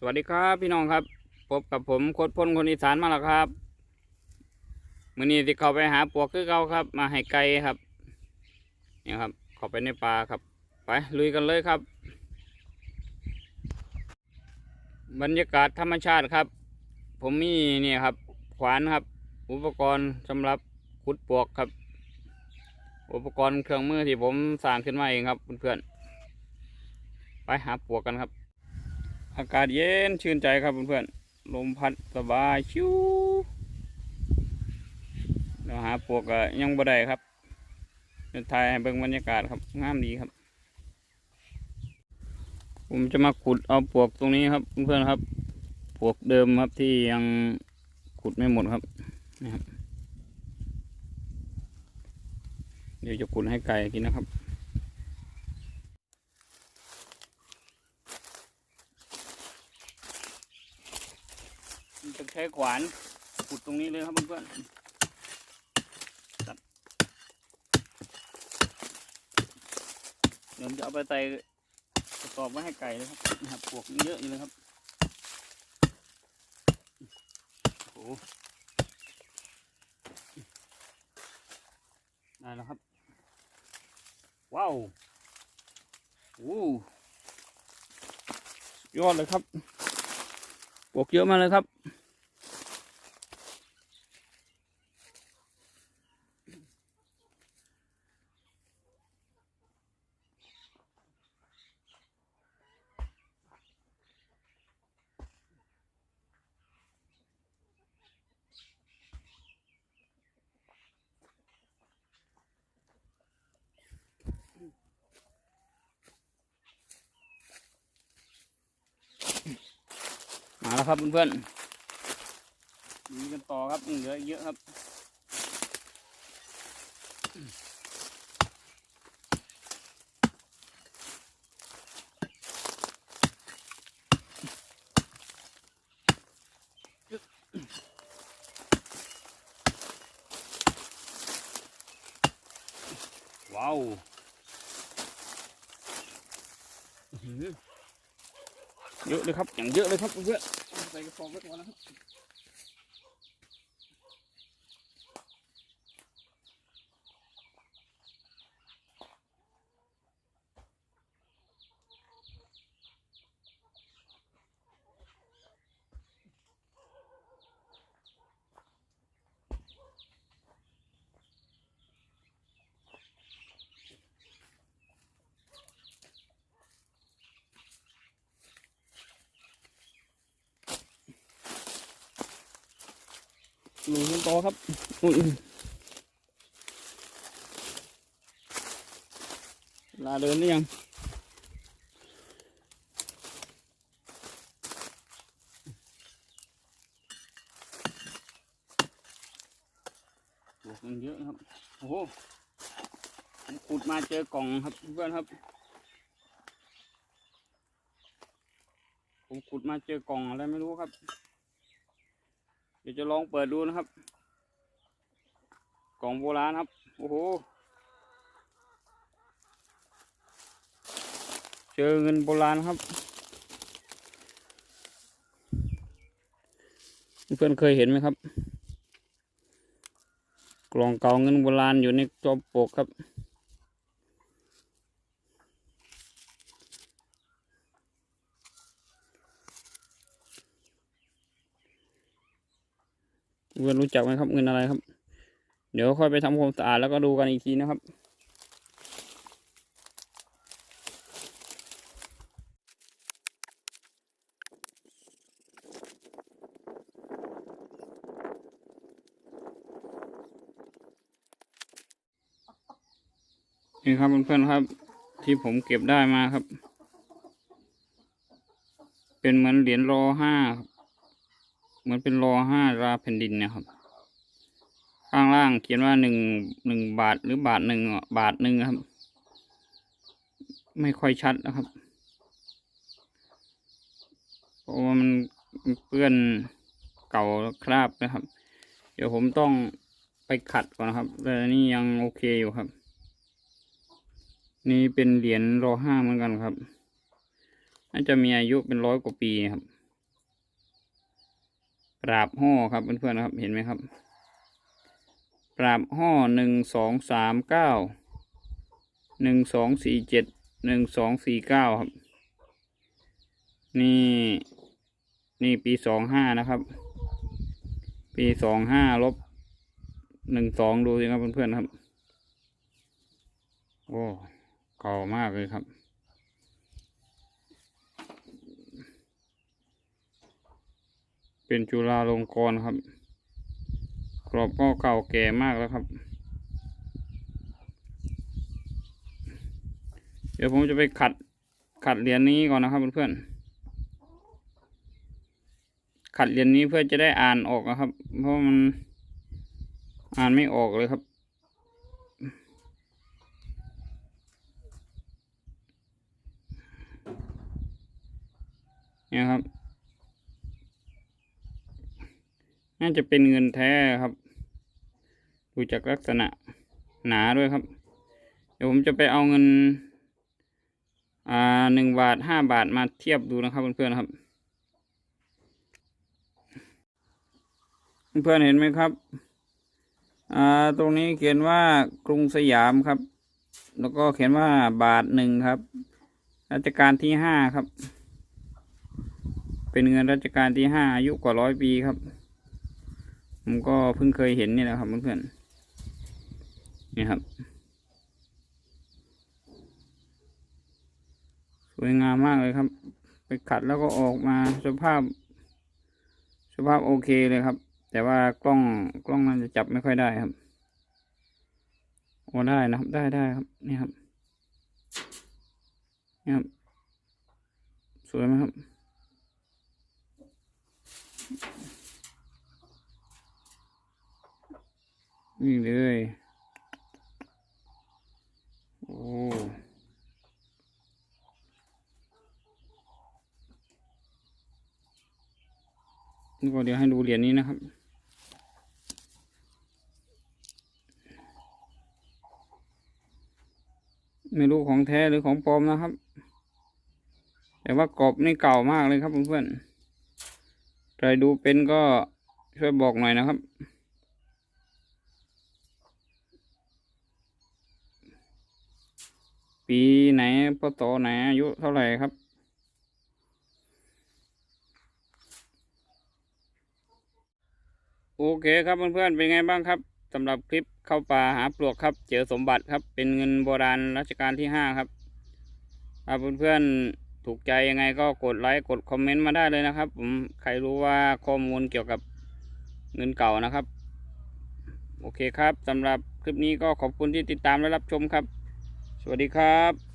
สวัสดีครับพี่น้องครับ พบกับผมโคดพลคนอีสานมาแล้วครับมื่อนี้ที่เข้าไปหาปวกคือเก่าครับ มาให้ไก่ครับนี่ครับเข้าไปในป่าครับ ไปลุยกันเลยครับ บรรยากาศธรรมชาติครับ ผมมีนี่ครับ ขวานครับ อุปกรณ์สำหรับขุดปวกครับ อุปกรณ์เครื่องมือที่ผมสร้างขึ้นมาเองครับเพื่อนๆไปหาปวกกันครับ อากาศเย็นชื่นใจครับเพื่อนๆลมพัดสบายชิวเราหาปลวกยังบ่ได้ครับเดี๋ยวถ่ายให้เบิ่งบรรยากาศครับงามดีครับ ผมจะมาขุดเอาปลวกตรงนี้ครับเพื่อนๆครับปลวกเดิมครับที่ยังขุดไม่หมดครับนะครับ เดี๋ยวจะขุดให้ไก่กินนะครับ จะใช้ขวานขุดตรงนี้เลยครับเพื่อนๆครับเดี๋ยวจะเอาไปใส่กระสอบไว้ให้ไก่เลยครับนะครับปลวกเยอะอยู่เลยครับโอ้โหได้แล้วครับ ว้าวโอ้ยอดเลยครับปลวกเยอะมากเลยครับ ครับเพื่อนๆมีกันต่อครับเหลือเยอะครับว้าวเยอะเลยครับอย่างเยอะเลยครับเพื่อน ใส่กระสอบไว้ก่อนนะครับ ลุยกันต่อครับอุ้ยลาเดินหรือยังปลวกมันเยอะครับ โอ้โหขุดมาเจอกล่องครับเพื่อนครับ ผมขุดมาเจอกล่องอะไรไม่รู้ครับ ดี๋ยวจะลองเปิดดูนะครับ กล่องโบราณครับ โอ้โห เจอเงินโบราณครับ เพื่อนเคยเห็นไหมครับ กล่องเก่าเงินโบราณอยู่ในจอมปกครับ เพื่อนรู้จักไหมครับเงินอะไรครับ เดี๋ยวค่อยไปทำความสะอาดแล้วก็ดูกันอีกทีนะครับนี่ครับเพื่อนๆครับ ที่ผมเก็บได้มาครับ เป็นเหมือนเหรียญรอห้าครับ เหมือนเป็นรอห้าราแผ่นดินเนะครับ ข้างล่างเขียนว่าหนึ่งหนึ่งบาทหรือบาทหนึ่งบาทหนึ่งครับ ไม่ค่อยชัดนะครับเพราะว่ามันเปื้อนเก่าคราบนะครับ เดี๋ยวผมต้องไปขัดก่อนนะครับ แต่นี่ยังโอเคอยู่ครับ นี่เป็นเหรียญรอห้าเหมือนกันครับน่าจะมีอายุเป็นร้อยกว่าปีครับ ปราบห่อครับเพื่อนๆนะครับเห็นไหมครับ ปราบห่อหนึ่งสองสามเก้าหนึ่งสองสี่เจ็ดหนึ่งสองสี่เก้าครับ นี่นี่ปีสองห้านะครับ ปีสองห้าลบหนึ่งสองดูสิครับเพื่อนๆครับ โอ้เก่ามากเลยครับ เป็นจุฬาลงกรณ์ครับ กรอบก็เก่าแก่มากแล้วครับ เดี๋ยวผมจะไปขัดขัดเหรียญนี้ก่อนนะครับเพื่อนๆขัดเหรียญนี้เพื่อจะได้อ่านออกนะครับ เพราะมันอ่านไม่ออกเลยครับเนี่ยครับ น่าจะเป็นเงินแท้ครับ ดูจากลักษณะหนาด้วยครับ เดี๋ยวผมจะไปเอาเงิน อ่าหนึ่งบาทห้าบาทมาเทียบดูนะครับเพื่อนๆครับเพื่อนเห็นไหมครับ อ่า ตรงนี้เขียนว่ากรุงสยามครับ แล้วก็เขียนว่าบาทหนึ่งครับ รัชกาลที่ห้าครับ เป็นเงินรัชกาลที่ห้าอายุกว่าร้อยปีครับ ผมก็เพิ่งเคยเห็นนี่แหละครับเพื่อนๆนี่ครับ สวยงามมากเลยครับ ไปขัดแล้วก็ออกมาสภาพ สภาพโอเคเลยครับ แต่ว่ากล้องกล้องมันจะจับไม่ค่อยได้ครับโอ้ได้นะครับได้ได้ครับนี่ครับนี่ครับ สวยไหมครับ นี่เลย โอ้นี่ก็เดี๋ยวให้ดูเหรียญนี้นะครับ ไม่รู้ของแท้หรือของปลอมนะครับ แต่ว่ากรอบนี่เก่ามากเลยครับเพื่อนๆใครดูเป็นก็ช่วยบอกหน่อยนะครับ ปีไหนปตไหนอายุเท่าไหร่ครับ โอเคครับเพื่อนๆเป็นไงบ้างครับสำหรับคลิปเข้าป่าหาปลวกครับ เจอสมบัติครับ เป็นเงินโบราณรัชกาลที่ห้าครับถ้าเพื่อนๆถูกใจยังไงก็กดไลค์กดคอมเมนต์มาได้เลยนะครับผมใครรู้ว่าข้อมูลเกี่ยวกับเงินเก่านะครับ โอเคครับสำหรับคลิปนี้ก็ขอบคุณที่ติดตามและรับชมครับ วัสดีครับ